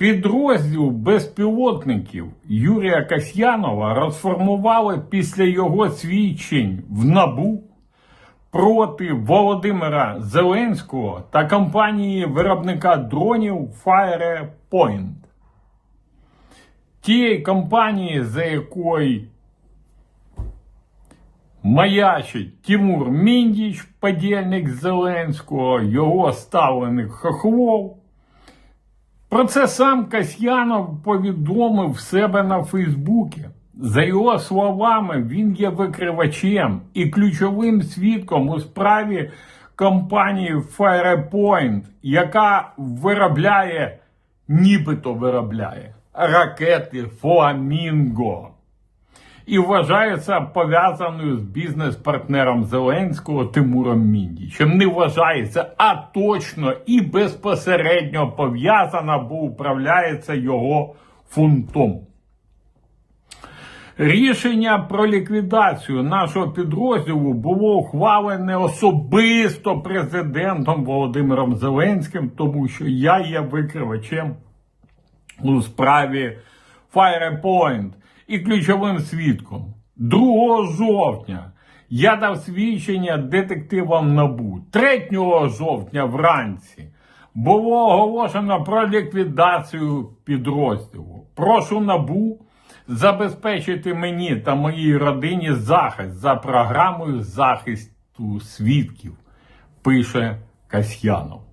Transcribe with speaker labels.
Speaker 1: Підрозділ безпілотників Юрія Касьянова розформували після його свідчень в НАБУ проти Володимира Зеленського та компанії виробника дронів Firepoint. Тієї компанії, за якою маячить Тимур Міндіч, подільник Зеленського, його ставленик Хохлов. Про це сам Касьянов повідомив себе на Фейсбуці. За його словами, він є викривачем і ключовим свідком у справі компанії Firepoint, яка виробляє, нібито виробляє ракети Фламінго і вважається пов'язаною з бізнес-партнером Зеленського Тимуром Міндічем. Не вважається, а точно і безпосередньо пов'язана, бо управляється його фунтом. Рішення про ліквідацію нашого підрозділу було ухвалене особисто президентом Володимиром Зеленським, тому що я є викривачем у справі Firepoint і ключовим свідком. 2 жовтня я дав свідчення детективам НАБУ. 3 жовтня вранці було оголошено про ліквідацію підрозділу. Прошу НАБУ забезпечити мені та моїй родині захист за програмою захисту свідків, пише Касьянов.